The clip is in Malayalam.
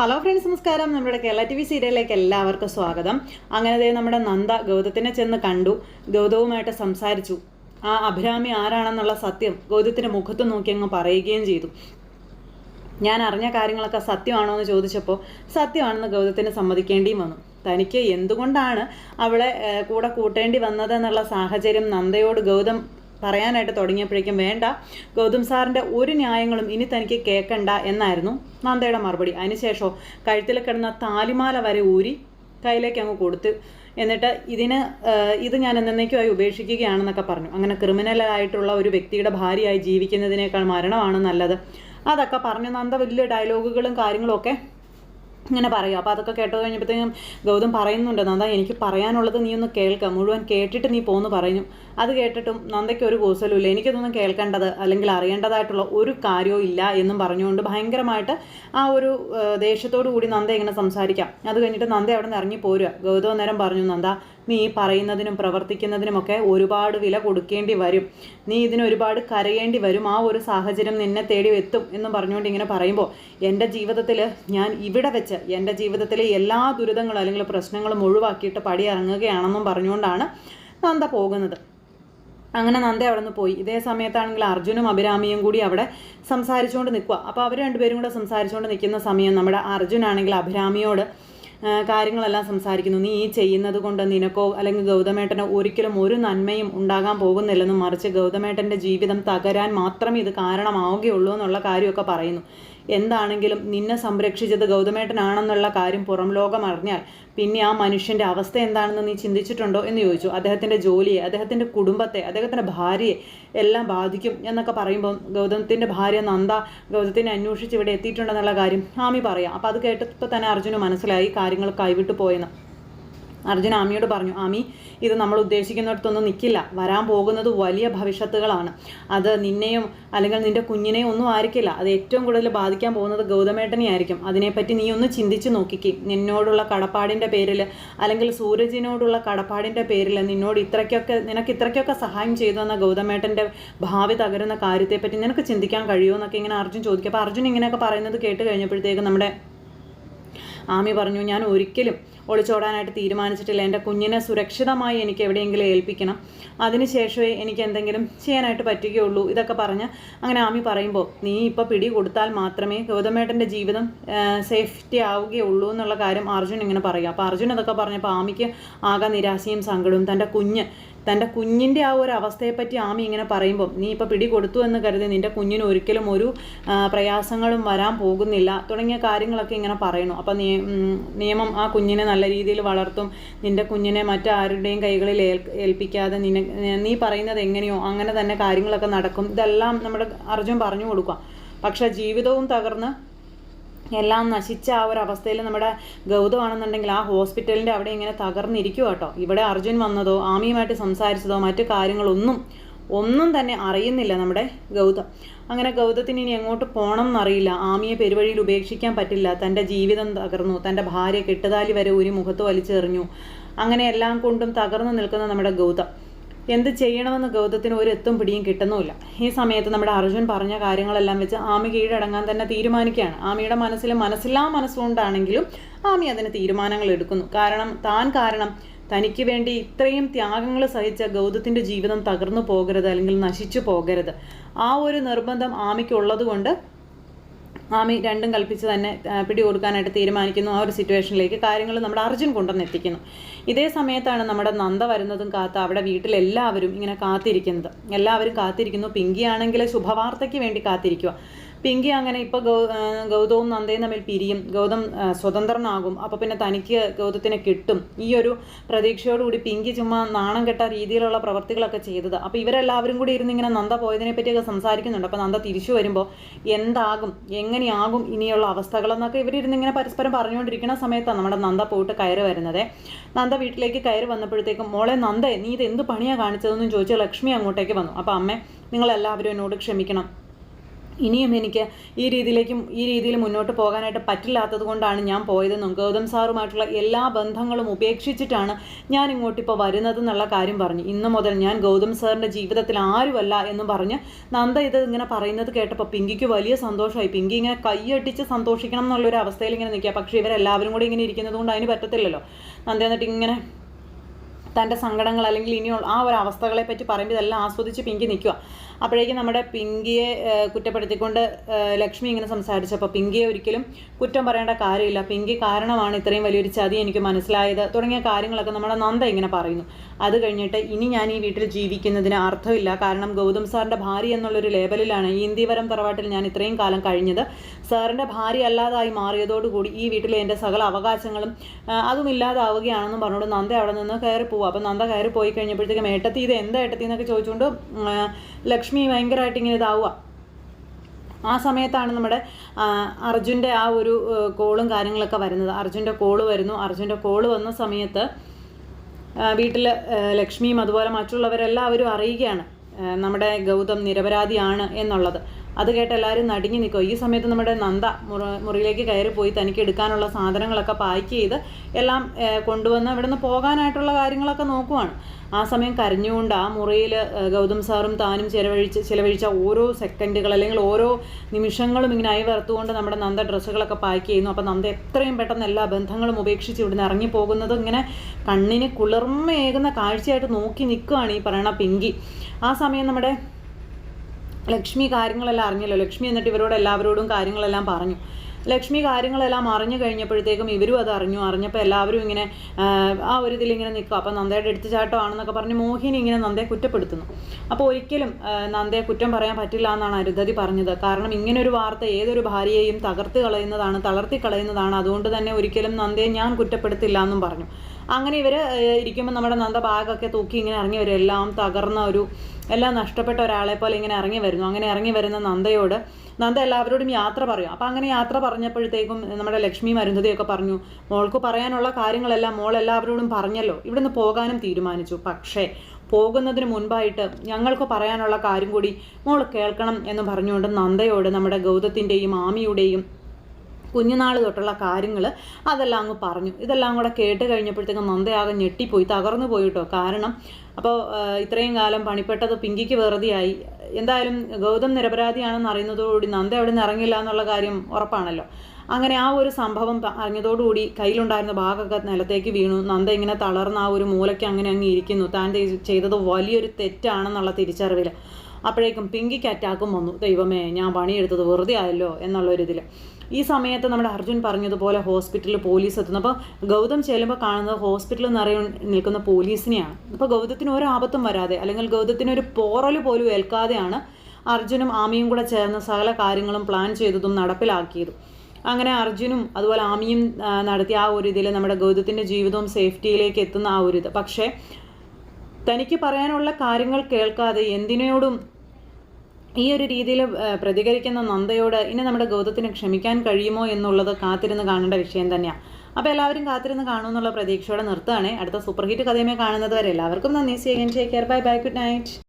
ഹലോ ഫ്രണ്ട്സ് നമസ്കാരം. നമ്മുടെ കേരള ടി വി സീരിയലിലേക്ക് എല്ലാവർക്കും സ്വാഗതം. അങ്ങനെ നമ്മുടെ നന്ദ ഗൗതത്തിനെ ചെന്ന് കണ്ടു. ഗൗതവുമായിട്ട് സംസാരിച്ചു. ആ അഭിരാമി ആരാണെന്നുള്ള സത്യം ഗൗതത്തിന്റെ മുഖത്ത് നോക്കി അങ്ങ് പറയുകയും ചെയ്തു. ഞാൻ അറിഞ്ഞ കാര്യങ്ങളൊക്കെ സത്യമാണോ എന്ന് ചോദിച്ചപ്പോൾ സത്യമാണെന്ന് ഗൗതത്തിന് സമ്മതിക്കേണ്ടിയും വന്നു. തനിക്ക് എന്തുകൊണ്ടാണ് അവളെ കൂടെ കൂട്ടേണ്ടി വന്നത് എന്നുള്ള സാഹചര്യം നന്ദയോട് ഗൗതം പറയാനായിട്ട് തുടങ്ങിയപ്പോഴേക്കും വേണ്ട ഗൗതം സാറിന്റെ ഒരു ന്യായങ്ങളും ഇനി തനിക്ക് കേൾക്കണ്ട എന്നായിരുന്നു നന്ദയുടെ മറുപടി. അതിനുശേഷം കഴുത്തിൽ കിടന്ന താലിമാല വരെ ഊരി കയ്യിലേക്ക് അങ്ങ് കൊടുത്ത് എന്നിട്ട് ഇതിന് ഇത് ഞാൻ എന്നേക്കുമായി ഉപേക്ഷിക്കുകയാണെന്നൊക്കെ പറഞ്ഞു. അങ്ങനെ ക്രിമിനലായിട്ടുള്ള ഒരു വ്യക്തിയുടെ ഭാര്യയായി ജീവിക്കുന്നതിനേക്കാൾ മരണമാണ് നല്ലത്. അതൊക്കെ പറഞ്ഞു നന്ദ വലിയ ഡയലോഗുകളും കാര്യങ്ങളും ഒക്കെ ഇങ്ങനെ പറയും. അപ്പോൾ അതൊക്കെ കേട്ടോ കഴിഞ്ഞപ്പോഴത്തേക്കും ഗൗതം പറയുന്നുണ്ട് നന്ദ എനിക്ക് പറയാനുള്ളത് നീ ഒന്ന് കേൾക്കുക മുഴുവൻ കേട്ടിട്ട് നീ പോന്ന് പറഞ്ഞു അത് കേട്ടിട്ടും നന്ദയ്ക്ക് ഒരു കൂസലുമില്ല. എനിക്കതൊന്നും കേൾക്കേണ്ടത് അല്ലെങ്കിൽ അറിയേണ്ടതായിട്ടുള്ള ഒരു കാര്യവും ഇല്ല എന്നും പറഞ്ഞുകൊണ്ട് ഭയങ്കരമായിട്ട് ആ ഒരു ദേഷ്യത്തോടു കൂടി നന്ദ ഇങ്ങനെ സംസാരിക്കാം. അത് കഴിഞ്ഞിട്ട് നന്ദ അവിടെ നിന്ന് ഇറങ്ങി പോരുക ഗൗതം നേരം പറഞ്ഞു നന്ദ നീ പറയുന്നതിനും പ്രവർത്തിക്കുന്നതിനുമൊക്കെ ഒരുപാട് വില കൊടുക്കേണ്ടി വരും. നീ ഇതിന് ഒരുപാട് കരയേണ്ടി വരും. ആ ഒരു സാഹചര്യം നിന്നെ തേടി എത്തും എന്നും പറഞ്ഞുകൊണ്ട് ഇങ്ങനെ പറയുമ്പോൾ എന്റെ ജീവിതത്തിൽ ഞാൻ ഇവിടെ വെച്ച് എന്റെ ജീവിതത്തിലെ എല്ലാ ദുരിതങ്ങളും അല്ലെങ്കിൽ പ്രശ്നങ്ങളും ഒഴിവാക്കിയിട്ട് പടി ഇറങ്ങുകയാണെന്നും പറഞ്ഞുകൊണ്ടാണ് നന്ദ പോകുന്നത്. അങ്ങനെ നന്ദ അവിടെ നിന്ന് പോയി. ഇതേ സമയത്താണെങ്കിൽ അർജുനും അഭിരാമിയും കൂടി അവിടെ സംസാരിച്ചുകൊണ്ട് നിൽക്കുക അപ്പോൾ അവർ രണ്ടുപേരും കൂടെ സംസാരിച്ചുകൊണ്ട് നിൽക്കുന്ന സമയം നമ്മുടെ അർജുനാണെങ്കിൽ അഭിരാമിയോട് കാര്യങ്ങളെല്ലാം സംസാരിക്കുന്നു. നീ ഈ ചെയ്യുന്നത് കൊണ്ട് നിനക്കോ അല്ലെങ്കിൽ ഗൗതമേട്ടനോ ഒരിക്കലും ഒരു നന്മയും ഉണ്ടാകാൻ പോകുന്നില്ലെന്നും മറിച്ച് ഗൗതമേട്ടന്റെ ജീവിതം തകരാൻ മാത്രമേ ഇത് കാരണമാവുകയുള്ളൂ എന്നുള്ള കാര്യമൊക്കെ പറയുന്നു. എന്താണെങ്കിലും നിന്നെ സംരക്ഷിച്ചത് ഗൗതമേട്ടനാണെന്നുള്ള കാര്യം പുറം ലോകം അറിഞ്ഞാൽ പിന്നെ ആ മനുഷ്യന്റെ അവസ്ഥ എന്താണെന്ന് നീ ചിന്തിച്ചിട്ടുണ്ടോ എന്ന് ചോദിച്ചു. അദ്ദേഹത്തിന്റെ ജോലിയെ അദ്ദേഹത്തിന്റെ കുടുംബത്തെ അദ്ദേഹത്തിന്റെ ഭാര്യയെ എല്ലാം ബാധിക്കും എന്നൊക്കെ പറയുമ്പോൾ ഗൗതമത്തിന്റെ ഭാര്യ നന്ദ ഗൗതത്തിനെ അന്വേഷിച്ച് ഇവിടെ എത്തിയിട്ടുണ്ടെന്നുള്ള കാര്യം ആമി പറയാം. അപ്പോൾ അത് കേട്ടപ്പോൾ തന്നെ അർജുന് മനസ്സിലായി കാര്യങ്ങൾ കൈവിട്ടു പോയെന്ന്. അർജുൻ ആമിയോട് പറഞ്ഞു ആമി ഇത് നമ്മൾ ഉദ്ദേശിക്കുന്നിടത്തൊന്നും നിൽക്കില്ല വരാൻ പോകുന്നത് വലിയ ഭവിഷ്യത്തുകളാണ്. അത് നിന്നെയും അല്ലെങ്കിൽ നിന്റെ കുഞ്ഞിനെയും ഒന്നും ആയിരിക്കില്ല. അത് ഏറ്റവും കൂടുതൽ ബാധിക്കാൻ പോകുന്നത് ഗൗതമേട്ടനെ ആയിരിക്കും. അതിനെപ്പറ്റി നീ ഒന്ന് ചിന്തിച്ചു നോക്കിക്കേ. നിന്നോടുള്ള കടപ്പാടിന്റെ പേരിൽ അല്ലെങ്കിൽ സൂരജിനോടുള്ള കടപ്പാടിന്റെ പേരിൽ നിന്നോട് ഇത്രയ്ക്കൊക്കെ നിനക്ക് ഇത്രയ്ക്കൊക്കെ സഹായം ചെയ്തു എന്ന ഗൗതമേട്ടന്റെ ഭാവി തകരുന്ന കാര്യത്തെപ്പറ്റി നിനക്ക് ചിന്തിക്കാൻ കഴിയുമോ എന്നൊക്കെ ഇങ്ങനെ അർജുൻ ചോദിക്കും. അപ്പോൾ അർജുൻ ഇങ്ങനെയൊക്കെ പറയുന്നത് കേട്ട് കഴിഞ്ഞപ്പോഴത്തേക്ക് നമ്മുടെ ആമി പറഞ്ഞു ഞാൻ ഒരിക്കലും ഒളിച്ചോടാനായിട്ട് തീരുമാനിച്ചിട്ടില്ല. എന്റെ കുഞ്ഞിനെ സുരക്ഷിതമായി എനിക്ക് എവിടെയെങ്കിലും ഏൽപ്പിക്കണം. അതിനുശേഷമേ എനിക്ക് എന്തെങ്കിലും ചെയ്യാനായിട്ട് പറ്റുകയുള്ളൂ ഇതൊക്കെ പറഞ്ഞ് അങ്ങനെ ആമി പറയുമ്പോൾ നീ ഇപ്പോൾ പിടി കൊടുത്താൽ മാത്രമേ ഗൗതമേട്ടന്റെ ജീവിതം സേഫ്റ്റി ആവുകയുള്ളൂ എന്നുള്ള കാര്യം അർജുൻ ഇങ്ങനെ പറയും അപ്പോൾ അർജുൻ ഇതൊക്കെ പറഞ്ഞപ്പോൾ ആമിക്ക് ആകെ നിരാശയും സങ്കടവും. തന്റെ കുഞ്ഞ് തന്റെ കുഞ്ഞിന്റെ ആ ഒരു അവസ്ഥയെപ്പറ്റി ആമി ഇങ്ങനെ പറയുമ്പോൾ നീ ഇപ്പോൾ പിടി കൊടുത്തു എന്ന് കരുതി നിന്റെ കുഞ്ഞിന് ഒരിക്കലും ഒരു പ്രയാസങ്ങളും വരാൻ പോകുന്നില്ല തുടങ്ങിയ കാര്യങ്ങളൊക്കെ ഇങ്ങനെ പറയുന്നു. അപ്പോൾ നിയമം ആ കുഞ്ഞിനെ രീതിയിൽ വളർത്തും. നിന്റെ കുഞ്ഞിനെ മറ്റാരുടെയും കൈകളിൽ ഏൽ ഏൽപ്പിക്കാതെ നിന്നെ നീ പറയുന്നത് എങ്ങനെയോ അങ്ങനെ തന്നെ കാര്യങ്ങളൊക്കെ നടക്കും. ഇതെല്ലാം നമ്മുടെ അർജുൻ പറഞ്ഞു കൊടുക്കുക പക്ഷേ ജീവിതവും തകർന്ന് എല്ലാം നശിച്ച ആ ഒരു അവസ്ഥയിൽ നമ്മുടെ ഗൗതമാണെന്നുണ്ടെങ്കിൽ ആ ഹോസ്പിറ്റലിന്റെ അവിടെ ഇങ്ങനെ തകർന്നിരിക്കുക കേട്ടോ. ഇവിടെ അർജുൻ വന്നതോ ആമിയുമായിട്ട് സംസാരിച്ചതോ മറ്റു കാര്യങ്ങളൊന്നും ഒന്നും തന്നെ അറിയുന്നില്ല നമ്മുടെ ഗൗതം. അങ്ങനെ ഗൗതത്തിന് ഇനി എങ്ങോട്ട് പോകണം എന്നറിയില്ല. ആമിയെ പെരുവഴിയിൽ ഉപേക്ഷിക്കാൻ പറ്റില്ല. തന്റെ ജീവിതം തകർന്നു. തന്റെ ഭാര്യ കെട്ടുതാലി വരെ ഒരു മുഖത്ത് വലിച്ചെറിഞ്ഞു. അങ്ങനെ എല്ലാം കൊണ്ടും തകർന്നു നിൽക്കുന്ന നമ്മുടെ ഗൗതം. എന്ത് ചെയ്യണമെന്ന് ഗൗതത്തിന് ഒരു എത്തും പിടിയും കിട്ടുന്നുമില്ല. ഈ സമയത്ത് നമ്മുടെ അർജുൻ പറഞ്ഞ കാര്യങ്ങളെല്ലാം വെച്ച് ആമി കീഴടങ്ങാൻ തന്നെ തീരുമാനിക്കുകയാണ്. ആമിയുടെ മനസ്സിൽ മനസ്സില്ലാ മനസ്സുകൊണ്ടാണെങ്കിലും ആമി അതിന് തീരുമാനങ്ങൾ എടുക്കുന്നു. കാരണം താൻ കാരണം തനിക്ക് വേണ്ടി ഇത്രയും ത്യാഗങ്ങൾ സഹിച്ച ഗൗതത്തിന്റെ ജീവിതം തകർന്നു പോകരുത് അല്ലെങ്കിൽ നശിച്ചു പോകരുത്. ആ ഒരു നിർബന്ധം ആമിക്കുള്ളത് കൊണ്ട് ആമി രണ്ടും കൽപ്പിച്ച് തന്നെ പിടി കൊടുക്കാനായിട്ട് തീരുമാനിക്കുന്നു. ആ ഒരു സിറ്റുവേഷനിലേക്ക് കാര്യങ്ങൾ നമ്മുടെ അർജുൻ കൊണ്ടുവന്ന് എത്തിക്കുന്നു. ഇതേ സമയത്താണ് നമ്മുടെ നന്ദ വരുന്നതും കാത്ത് അവിടെ വീട്ടിലെല്ലാവരും ഇങ്ങനെ കാത്തിരിക്കുന്നത്. എല്ലാവരും കാത്തിരിക്കുന്നു. പിങ്കി ആണെങ്കിൽ ശുഭവാർത്തയ്ക്ക് വേണ്ടി കാത്തിരിക്കുക. പിങ്കി അങ്ങനെ ആ, ഗൗതവും നന്ദയും തമ്മിൽ പിരിയും. ഗൗതം സ്വതന്ത്രനാകും. അപ്പോൾ പിന്നെ തനിക്ക് ഗൗതത്തിനെ കിട്ടും. ഈ ഒരു പ്രതീക്ഷയോടുകൂടി പിങ്കി ചുമ്മാ നാണം കെട്ട രീതിയിലുള്ള പ്രവർത്തികളൊക്കെ ചെയ്തത്. അപ്പോൾ ഇവരെല്ലാവരും കൂടി ഇരുന്ന് ഇങ്ങനെ നന്ദ പോയതിനെ പറ്റിയൊക്കെ സംസാരിക്കുന്നുണ്ട്. അപ്പോൾ നന്ദ തിരിച്ചു വരുമ്പോൾ എന്താകും? എങ്ങനെയാകും ഇനിയുള്ള അവസ്ഥകളെന്നൊക്കെ ഇവരിരുന്ന് ഇങ്ങനെ പരസ്പരം പറഞ്ഞുകൊണ്ടിരിക്കുന്ന സമയത്താണ് നമ്മുടെ നന്ദ പോയിട്ട് കയറി വരുന്നത്. നന്ദ വീട്ടിലേക്ക് കയറി വന്നപ്പോഴത്തേക്കും മോളെ നന്ദേ നീ ഇത് എന്ത് പണിയാണ് കാണിച്ചതെന്നും ചോദിച്ച് ലക്ഷ്മി അങ്ങോട്ടേക്ക് വന്നു. അപ്പോൾ അമ്മേ നിങ്ങളെല്ലാവരും എന്നോട് ക്ഷമിക്കണം. ഇനിയും എനിക്ക് ഈ രീതിയിലേക്കും ഈ രീതിയിൽ മുന്നോട്ട് പോകാനായിട്ട് പറ്റില്ലാത്തത് കൊണ്ടാണ് ഞാൻ പോയതെന്നും ഗൗതം സാറുമായിട്ടുള്ള എല്ലാ ബന്ധങ്ങളും ഉപേക്ഷിച്ചിട്ടാണ് ഞാൻ ഇങ്ങോട്ട് ഇപ്പോൾ വരുന്നതെന്നുള്ള കാര്യം പറഞ്ഞു. ഇന്നു മുതൽ ഞാൻ ഗൗതം സാറിന്റെ ജീവിതത്തിൽ ആരുമല്ല എന്ന് പറഞ്ഞ് നന്ദ ഇത് ഇങ്ങനെ പറയുന്നത് കേട്ടപ്പോൾ പിങ്കിക്ക് വലിയ സന്തോഷമായി. പിങ്കി ഇങ്ങനെ കൈയടിച്ച് സന്തോഷിക്കണം എന്നുള്ളൊരു അവസ്ഥയിൽ ഇങ്ങനെ നിൽക്കുക. പക്ഷേ ഇവരെല്ലാവരും കൂടി ഇങ്ങനെ ഇരിക്കുന്നത് കൊണ്ട് അതിന് പറ്റത്തില്ലല്ലോ. നന്ദ എന്നിട്ട് ഇങ്ങനെ തന്റെ സങ്കടങ്ങൾ അല്ലെങ്കിൽ ഇനിയുള്ള ആ ഒരു അവസ്ഥകളെ പറ്റി പറയുമ്പോൾ ഇതെല്ലാം ആസ്വദിച്ച് പിങ്കി നിൽക്കുക. അപ്പോഴേക്കും നമ്മുടെ പിങ്കിയെ കുറ്റപ്പെടുത്തിക്കൊണ്ട് ലക്ഷ്മി ഇങ്ങനെ സംസാരിച്ചപ്പോൾ പിങ്കിയെ ഒരിക്കലും കുറ്റം പറയേണ്ട കാര്യമില്ല. പിങ്കി കാരണമാണ് ഇത്രയും വലിയൊരു ചതി എനിക്ക് മനസ്സിലായത്. തുടങ്ങിയ കാര്യങ്ങളൊക്കെ നമ്മുടെ നന്ദ ഇങ്ങനെ പറയുന്നു. അത് കഴിഞ്ഞിട്ട് ഇനി ഞാൻ ഈ വീട്ടിൽ ജീവിക്കുന്നതിന് അർത്ഥമില്ല. കാരണം ഗൗതം സാറിന്റെ ഭാര്യ എന്നുള്ളൊരു ലേബലിലാണ് ഈ ഇന്ത്യവരം തറവാട്ടിൽ ഞാൻ ഇത്രയും കാലം കഴിഞ്ഞത്. സാറിന്റെ ഭാര്യ അല്ലാതായി മാറിയതോടുകൂടി ഈ വീട്ടിലെ എന്റെ സകല അവകാശങ്ങളും അതും ഇല്ലാതാവുകയാണെന്നും പറഞ്ഞുകൊണ്ട് നന്ദ അവിടെ നിന്ന് കയറി പോവുക അപ്പോൾ നന്ദ കയറി പോയി കഴിഞ്ഞപ്പോഴത്തേക്കും ഏട്ടത്തി ഇത് എന്താ ഏട്ടത്തി എന്നൊക്കെ ചോദിച്ചുകൊണ്ട് ലക്ഷ്മി ഭയങ്കരമായിട്ട് ഇങ്ങനെ ഇതാവുക. ആ സമയത്താണ് നമ്മുടെ അർജുന്റെ ആ ഒരു കോളും കാര്യങ്ങളൊക്കെ വരുന്നത്. അർജുന്റെ കോൾ വരുന്നു. അർജുന്റെ കോൾ വന്ന സമയത്ത് വീട്ടിൽ ലക്ഷ്മിയും അതുപോലെ മറ്റുള്ളവരെല്ലാവരും അറിയുകയാണ് നമ്മുടെ ഗൗതം നിരപരാധിയാണ് എന്നുള്ളത്. അത് കേട്ട് എല്ലാവരും നടുങ്ങി നിൽക്കും ഈ സമയത്ത് നമ്മുടെ നന്ദ മുറ മുറിയിലേക്ക് കയറി പോയി തനിക്ക് എടുക്കാനുള്ള സാധനങ്ങളൊക്കെ പാക്ക് ചെയ്ത് എല്ലാം കൊണ്ടുവന്ന് ഇവിടെ നിന്ന് പോകാനായിട്ടുള്ള കാര്യങ്ങളൊക്കെ നോക്കുവാണ്. ആ സമയം കരഞ്ഞുകൊണ്ട് ആ മുറിയിൽ ഗൗതം സാറും താനും ചിലവഴിച്ച് ചിലവഴിച്ച ഓരോ സെക്കൻഡുകൾ അല്ലെങ്കിൽ ഓരോ നിമിഷങ്ങളും ഇങ്ങനെ അയവറുത്തുകൊണ്ട് നമ്മുടെ നന്ദ ഡ്രസ്സുകളൊക്കെ പാക്ക് ചെയ്യുന്നു. അപ്പോൾ നന്ദ എത്രയും പെട്ടെന്ന് എല്ലാ ബന്ധങ്ങളും ഉപേക്ഷിച്ച് ഇവിടുന്ന് ഇറങ്ങി പോകുന്നത് ഇങ്ങനെ കണ്ണിന് കുളിർമയേകുന്ന കാഴ്ചയായിട്ട് നോക്കി നിൽക്കുകയാണ് ഈ പറയണ പിങ്കി. ആ സമയം നമ്മുടെ ലക്ഷ്മി കാര്യങ്ങളെല്ലാം അറിഞ്ഞല്ലോ. ലക്ഷ്മി എന്നിട്ട് ഇവരോട് എല്ലാവരോടും കാര്യങ്ങളെല്ലാം പറഞ്ഞു. ലക്ഷ്മി കാര്യങ്ങളെല്ലാം അറിഞ്ഞു കഴിഞ്ഞപ്പോഴത്തേക്കും ഇവരും അത് അറിഞ്ഞു. അറിഞ്ഞപ്പോൾ എല്ലാവരും ഇങ്ങനെ ആ, ഒരു ഇതിലിങ്ങനെ നിൽക്കും അപ്പോൾ നന്ദയുടെ എടുത്തുചാട്ടമാണെന്നൊക്കെ പറഞ്ഞ് മോഹിനി ഇങ്ങനെ നന്ദയെ കുറ്റപ്പെടുത്തുന്നു. അപ്പോൾ ഒരിക്കലും നന്ദയെ കുറ്റം പറയാൻ പറ്റില്ല എന്നാണ് അരുന്ധതി പറഞ്ഞത്. കാരണം ഇങ്ങനൊരു വാർത്ത ഏതൊരു ഭാര്യയെയും തകർത്ത് കളയുന്നതാണ് തളർത്തി കളയുന്നതാണ്. അതുകൊണ്ട് തന്നെ ഒരിക്കലും നന്ദയെ ഞാൻ കുറ്റപ്പെടുത്തില്ല എന്നും പറഞ്ഞു. അങ്ങനെ ഇവർ ഇരിക്കുമ്പോൾ നമ്മുടെ നന്ദ ബാഗൊക്കെ തൂക്കി ഇങ്ങനെ ഇറങ്ങി വരും. എല്ലാം തകർന്ന ഒരു എല്ലാം നഷ്ടപ്പെട്ട ഒരാളെ പോലെ ഇങ്ങനെ ഇറങ്ങി വരുന്നു. അങ്ങനെ ഇറങ്ങി വരുന്ന നന്ദയോട് നന്ദ എല്ലാവരോടും യാത്ര പറയും. അപ്പം അങ്ങനെ യാത്ര പറഞ്ഞപ്പോഴത്തേക്കും നമ്മുടെ ലക്ഷ്മി മരുന്നതിയൊക്കെ പറഞ്ഞു മോൾക്ക് പറയാനുള്ള കാര്യങ്ങളെല്ലാം മോൾ എല്ലാവരോടും പറഞ്ഞല്ലോ. ഇവിടുന്ന് പോകാനും തീരുമാനിച്ചു. പക്ഷേ പോകുന്നതിന് മുൻപായിട്ട് ഞങ്ങൾക്ക് പറയാനുള്ള കാര്യം കൂടി മോൾ കേൾക്കണം എന്ന് പറഞ്ഞുകൊണ്ട് നന്ദയോട് നമ്മുടെ ഗൗതത്തിന്റെയും ആമിയുടെയും കുഞ്ഞുനാൾ തൊട്ടുള്ള കാര്യങ്ങൾ അതെല്ലാം അങ്ങ് പറഞ്ഞു. ഇതെല്ലാം കൂടെ കേട്ട് കഴിഞ്ഞപ്പോഴത്തേക്കും നന്ദയാകെ ഞെട്ടിപ്പോയി തകർന്നു പോയി കേട്ടോ. കാരണം അപ്പോൾ ഇത്രയും കാലം പണിപ്പെട്ടത് പിങ്കിക്ക് വെറുതെയായി. എന്തായാലും ഗൗതം നിരപരാധിയാണെന്ന് അറിയുന്നതോടുകൂടി നന്ദ അവിടെ നിന്ന് ഇറങ്ങില്ല എന്നുള്ള കാര്യം ഉറപ്പാണല്ലോ. അങ്ങനെ ആ ഒരു സംഭവം അറിഞ്ഞതോടുകൂടി കയ്യിലുണ്ടായിരുന്ന ഭാഗമൊക്കെ നിലത്തേക്ക് വീണു. നന്ദ ഇങ്ങനെ തളർന്ന ആ ഒരു മൂലയ്ക്ക് അങ്ങനെ അങ്ങ് ഇരിക്കുന്നു. താൻ ചെയ്- ചെയ്തത് വലിയൊരു തെറ്റാണെന്നുള്ള തിരിച്ചറിവിൽ അപ്പോഴേക്കും പിങ്കിക്ക് അറ്റാക്കും വന്നു. ദൈവമേ ഞാൻ പണിയെടുത്തത് വെറുതെ ആയല്ലോ എന്നുള്ളൊരിതിൽ ഈ സമയത്ത് നമ്മുടെ അർജുൻ പറഞ്ഞതുപോലെ ഹോസ്പിറ്റലിൽ പോലീസ് എത്തുന്നു. അപ്പോൾ ഗൗതം ചെല്ലുമ്പോൾ കാണുന്നത് ഹോസ്പിറ്റലിൽ നിറയെ നിൽക്കുന്ന പോലീസിനെയാണ്. അപ്പോൾ ഗൗതത്തിന് ഒരു ആപത്തും വരാതെ അല്ലെങ്കിൽ ഗൗതത്തിന് ഒരു പോറൽ പോലും ഏൽക്കാതെയാണ് അർജുനും ആമിയും കൂടെ ചേർന്ന് സകല കാര്യങ്ങളും പ്ലാൻ ചെയ്തതും നടപ്പിലാക്കിയതും. അങ്ങനെ അർജുനും അതുപോലെ ആമിയും നടത്തിയ ആ ഒരു ഇതിൽ നമ്മുടെ ഗൗതത്തിന്റെ ജീവിതവും സേഫ്റ്റിയിലേക്ക് എത്തുന്ന ആ ഒരു ഇത്. പക്ഷേ തനിക്ക് പറയാനുള്ള കാര്യങ്ങൾ കേൾക്കാതെ എന്തിനോടും ഈ ഒരു രീതിയിൽ പ്രതികരിക്കുന്ന നന്ദയോട് ഇനി നമ്മുടെ ഗൗതത്തിന് ക്ഷമിക്കാൻ കഴിയുമോ എന്നുള്ളത് കാത്തിരുന്ന് കാണേണ്ട വിഷയം തന്നെയാണ് അപ്പോൾ എല്ലാവരും കാത്തിരുന്ന് കാണുമെന്നുള്ള പ്രതീക്ഷയോടെ നിർത്തുകയാണേ. അടുത്ത സൂപ്പർ ഹിറ്റ് കഥയുമേ കാണുന്നത് വരെ എല്ലാവർക്കും നന്ദി. C care. Bye bye. Good night.